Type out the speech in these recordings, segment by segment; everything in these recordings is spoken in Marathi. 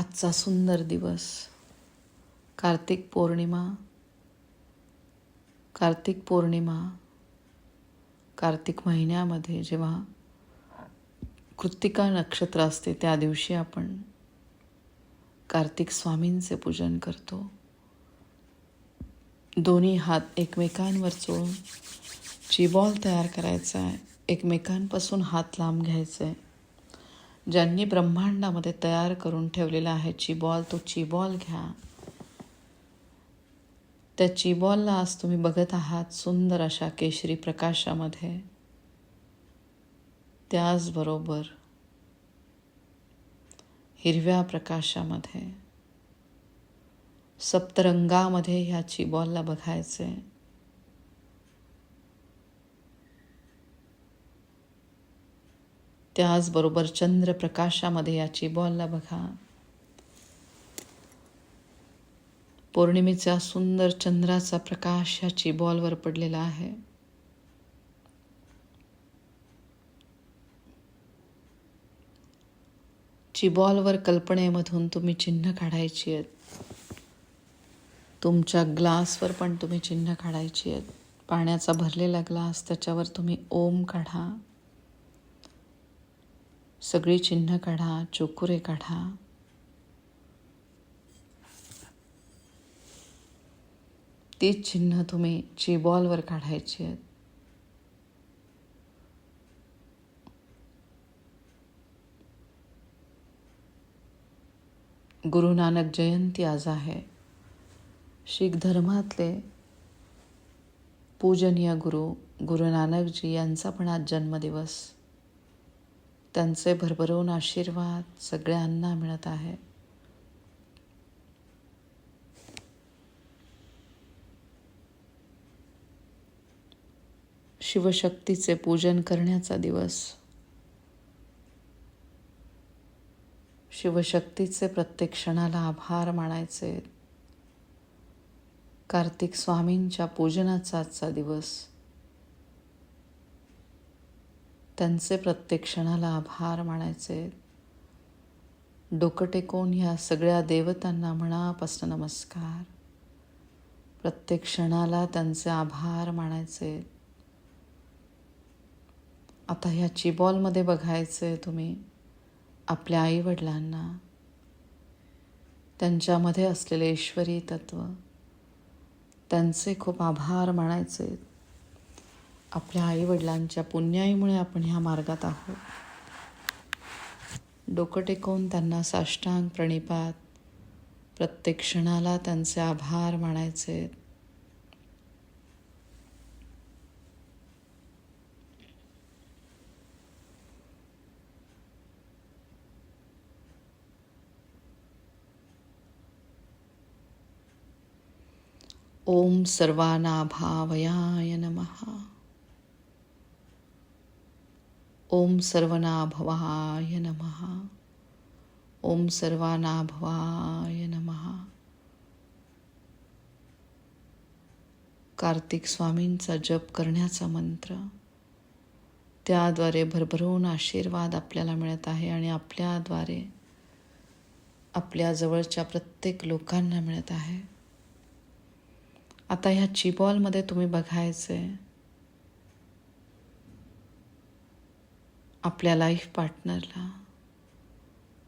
आजचा सुंदर दिवस. कार्तिक पौर्णिमा. कार्तिक पौर्णिमा. कार्तिक महिन्यामध्ये जेव्हा कृत्तिका नक्षत्र असते त्या दिवशी आपण कार्तिक स्वामींचे पूजन करतो. दोन्ही हात एकमेकांवर चोळून चिबॉल तयार करायचा आहे एकमेकांपासून हात लांब घ्यायचा. आहे ज्यांनी ब्रह्मांडामध्ये तयार करून ठेवलेला आहे चिबॉल तो चिबॉल घ्या. त्या चिबॉलला आज तुम्ही बघत आहात सुंदर अशा केशरी प्रकाशामध्ये. त्याचबरोबर हिरव्या प्रकाशामध्ये. सप्तरंगामध्ये ह्या चिबॉलला बघायचे त्याचबरोबर चंद्रप्रकाशामध्ये याची बॉलला बघा. पौर्णिमेचा सुंदर चंद्राचा प्रकाश याची बॉलवर पडलेला आहे. चिबॉलवर कल्पनेमधून तुम्ही चिन्ह काढायची आहेत. तुमच्या ग्लासवर पण तुम्ही चिन्ह काढायची आहेत. पाण्याचा भरलेला ग्लास त्याच्यावर तुम्ही ओम काढा. सगळी चिन्ह काढा चोकुरे काढा. तीच चिन्ह तुम्ही चिबॉलवर काढायची आहेत. गुरु नानक जयंती आज आहे. शीख धर्मातले पूजनीय गुरु गुरु नानकजी यांचा पण आज जन्मदिवस. त्यांचे भरभरून आशीर्वाद सगळ्यांना मिळत आहे. शिवशक्तीचे पूजन करण्याचा दिवस. शिवशक्तीचे प्रत्येक क्षणाला आभार मानायचे. कार्तिक स्वामींच्या पूजनाचा आजचा दिवस. त्यांचे प्रत्येक क्षणाला आभार मानायचे. डोकं टेकून ह्या सगळ्या देवतांना मनापासून नमस्कार. प्रत्येक क्षणाला त्यांचे आभार मानायचे. आता ह्या चिबॉलमध्ये बघायचे तुम्ही आपल्या आईवडिलांना. त्यांच्यामध्ये असलेले ईश्वरी तत्व. त्यांचे खूप आभार मानायचे. आपल्या आईवडिलांच्या पुण्याईमुळे आपण ह्या मार्गात आहोत. डोकं टेकवून त्यांना साष्टांग प्रणिपात प्रत्येक क्षणाला त्यांचे आभार मानायचे. ओम सर्वानाभावयाय नमः. ओम सर्वनाभवाय नमः। ओम सर्वानाभवाय नमः। कार्तिक स्वामींचा जप करण्याचा मंत्र. त्याद्वारे भरभरून आशीर्वाद आपल्याला मिळत आहे आणि आपल्याद्वारे आपल्या जवळच्या प्रत्येक लोकांना मिळत आहे. आता ह्या चिबॉलमध्ये तुम्ही बघायचं आहे आपल्या लाईफ पार्टनरला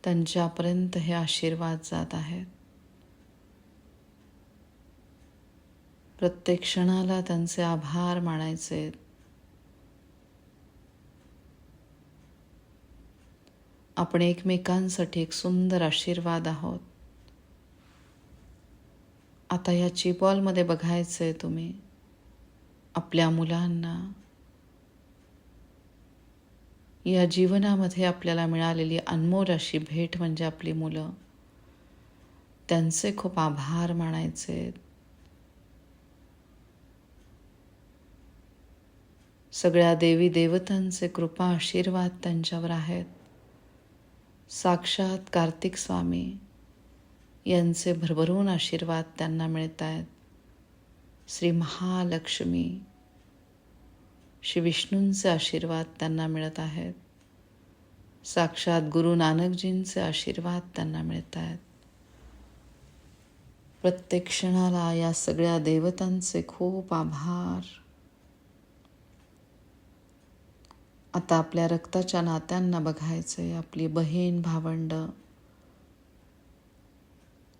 त्यांच्यापर्यंत हे आशीर्वाद जात आहेत. प्रत्येक क्षणाला त्यांचे आभार मानायचे आपण एकमेकांसाठी एक सुंदर आशीर्वाद आहोत. आता या चिपॉलमध्ये बघायचं आहे तुम्ही आपल्या मुलांना या जीवनामध्ये आपल्याला मिळालेली अनमोल अशी भेट म्हणजे आपली मुलं. त्यांचे खूप आभार मानायचे. सगळ्या देवी देवतांचे कृपा आशीर्वाद त्यांच्यावर आहेत. साक्षात कार्तिक स्वामी यांचे भरभरून आशीर्वाद त्यांना मिळत आहेत श्री महालक्ष्मी श्री विष्णूंचे आशीर्वाद त्यांना मिळत आहेत. साक्षात गुरु नानकजींचे आशीर्वाद त्यांना मिळत आहेत. प्रत्येक क्षणाला या सगळ्या देवतांचे खूप आभार. आता आपल्या रक्ताच्या नात्यांना बघायचंय आपली बहीण भावंड.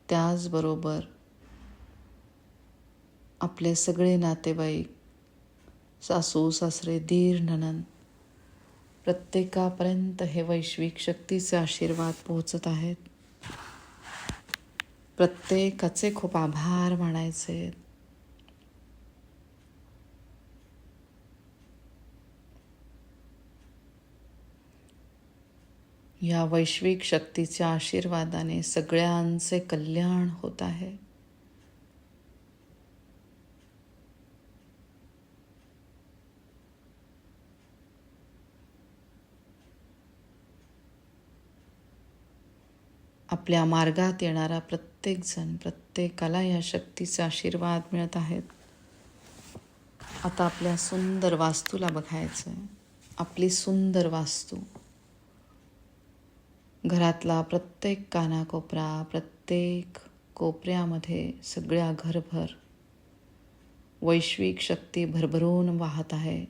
त्याचबरोबर आपले सगळे नातेवाईक सासू सासरे दीर ननन प्रत्येकापर्यंत हे वैश्विक शक्तीचे आशीर्वाद पोहोचत आहेत. प्रत्येकाचे खूप आभार मानायचे. या वैश्विक शक्तीच्या आशीर्वादाने सगळ्यांचे कल्याण होत आहे. आपल्या मार्गात येणारा प्रत्येकजण प्रत्येकाला या शक्तीचा आशीर्वाद मिळत आहेत. आता आपल्या सुंदर वास्तूला बघायचं आहे आपली सुंदर वास्तू. घरातला प्रत्येक कानाकोपरा प्रत्येक कोपऱ्यामध्ये सगळ्या घरभर वैश्विक शक्ती भरभरून वाहत आहे.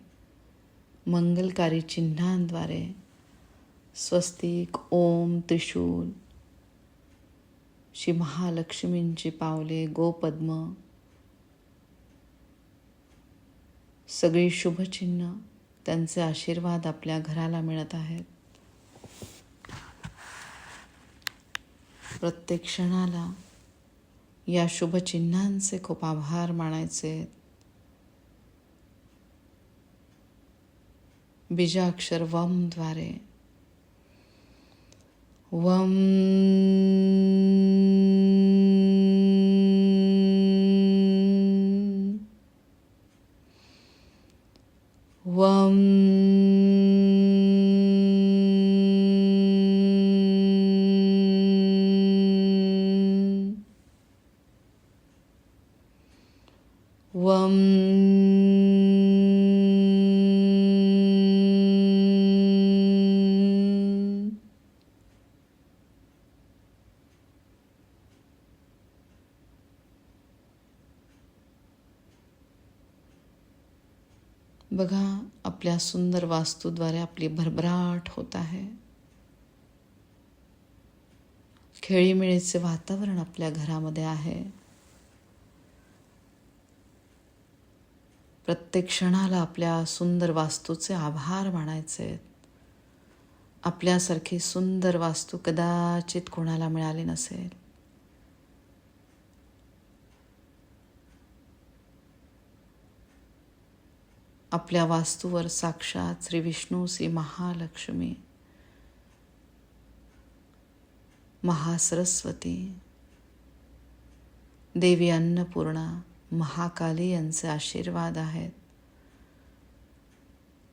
मंगलकारी चिन्हांद्वारे स्वस्तिक ओम त्रिशूल श्री महालक्ष्मींची पावले गोपद्म सगळी शुभचिन्ह त्यांचे आशीर्वाद आपल्या घराला मिळत आहेत. प्रत्येक क्षणाला या शुभचिन्हांचे खूप आभार मानायचे बीजाक्षर वमद्वारे वम वम बघा आपल्या सुंदर वास्तूद्वारे आपली भरभराट होत आहे. खेळीमेळीचे वातावरण आपल्या घरामध्ये आहे. प्रत्येक क्षणाला आपल्या सुंदर वास्तूचे आभार मानायचे आपल्यासारखी सुंदर वास्तू कदाचित कोणाला मिळाली नसेल. आपल्या वास्तूवर साक्षात श्री विष्णू श्री महालक्ष्मी महासरस्वती देवी अन्नपूर्णा महाकाली यांचे आशीर्वाद आहेत.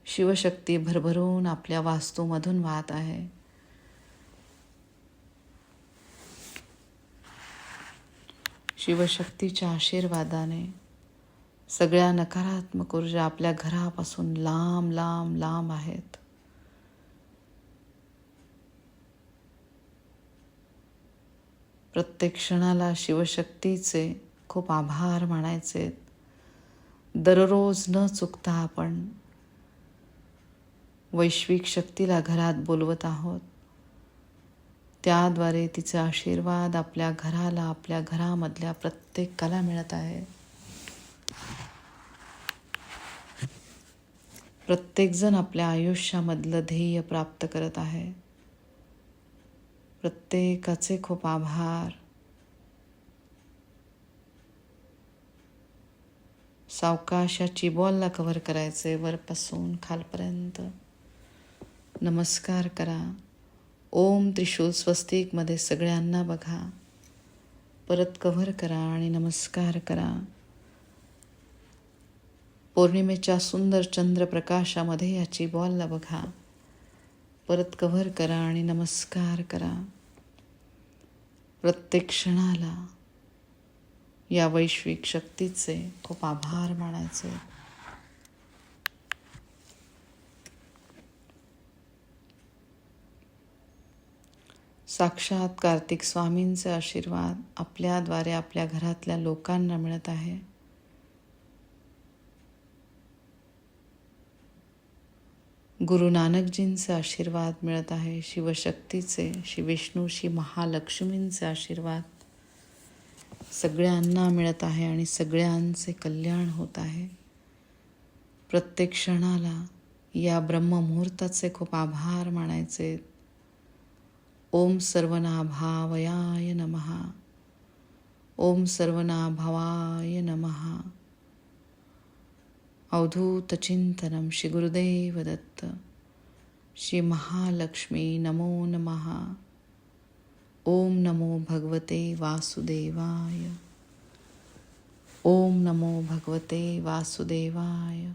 शिवशक्ती भरभरून आपल्या वास्तूमधून वाहत आहे. शिवशक्तीच्या आशीर्वादाने सगळ्या नकारात्मक ऊर्जा आपल्या घरापासून लांब लांब लांब आहेत. प्रत्येक क्षणाला शिवशक्तीचे खूप आभार मानायचे दररोज न चुकता आपण वैश्विक शक्तीला घरात बोलवत आहोत. त्याद्वारे तिचे आशीर्वाद आपल्या घराला आपल्या घरामधल्या प्रत्येकाला मिळत आहे. प्रत्येकजण आपल्या आयुष्यामधलं ध्येय प्राप्त करत आहे. प्रत्येकाचे खूप आभार. सावकाशाची बॉलला कव्हर करायचे वरपासून खालपर्यंत. नमस्कार करा. ओम त्रिशूल स्वस्तिकमध्ये सगळ्यांना बघा. परत कव्हर करा आणि नमस्कार करा. पौर्णिमेच्या सुंदर चंद्रप्रकाशामध्ये याची बॉलला बघा. परत कव्हर करा आणि नमस्कार करा. प्रत्येक क्षणाला या वैश्विक शक्तीचे खूप आभार मानायचे. साक्षात कार्तिक स्वामींचे आशीर्वाद आपल्याद्वारे आपल्या घरातल्या लोकांना मिळत आहे. गुरु नानकजींचे आशीर्वाद मिळत आहे शिवशक्तीचे श्री विष्णू श्री महालक्ष्मींचे आशीर्वाद सगळ्यांना मिळत आहे आणि सगळ्यांचे कल्याण होत आहे. प्रत्येक क्षणाला या ब्रह्ममुहूर्ताचे खूप आभार मानायचे. ओम सर्वनाभावयाय नमः ओम सर्वनाभावाय नमः अवधूतचिंतनं श्री गुरुदेव दत्त. श्री महालक्ष्मी नमो नमहा. ओम नमो भगवते वासुदेवाय। ओम नमो भगवते वासुदेवाय।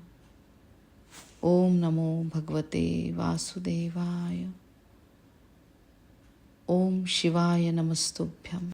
ओम नमो भगवते वासुदेवाय। ओम शिवाय नमस्तुभ्यम।